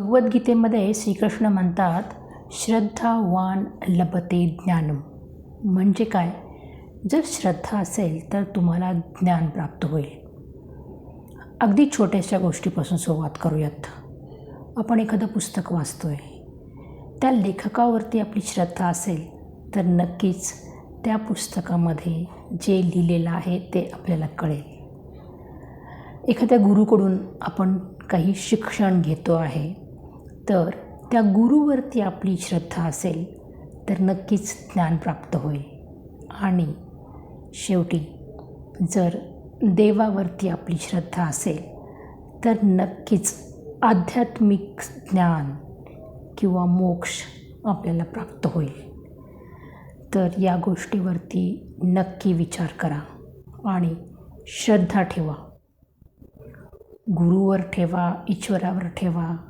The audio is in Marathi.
भगवद्गीतेमध्ये श्रीकृष्ण म्हणतात श्रद्धावान लभते ज्ञानम. म्हणजे काय? जर श्रद्धा असेल तर तुम्हाला ज्ञान प्राप्त होईल. अगदी छोट्याशा गोष्टीपासून सुरुवात करूयात. आपण एखादं पुस्तक वाचतो आहे त्या लेखकावरती आपली श्रद्धा असेल तर नक्कीच त्या पुस्तकामध्ये जे लिहिलेलं आहे ते आपल्याला कळेल. एखाद्या गुरुकडून आपण काही शिक्षण घेतो आहे तर त्या गुरुवरती आपली श्रद्धा असेल तर नक्कीच ज्ञान प्राप्त होईल. आणि शेवटी जर देवावरती आपली श्रद्धा असेल तर नक्कीच आध्यात्मिक ज्ञान किंवा मोक्ष आपल्याला प्राप्त होईल. तर या गोष्टीवरती नक्की विचार करा आणि श्रद्धा ठेवा. गुरुवर ठेवा ईश्वरावर ठेवा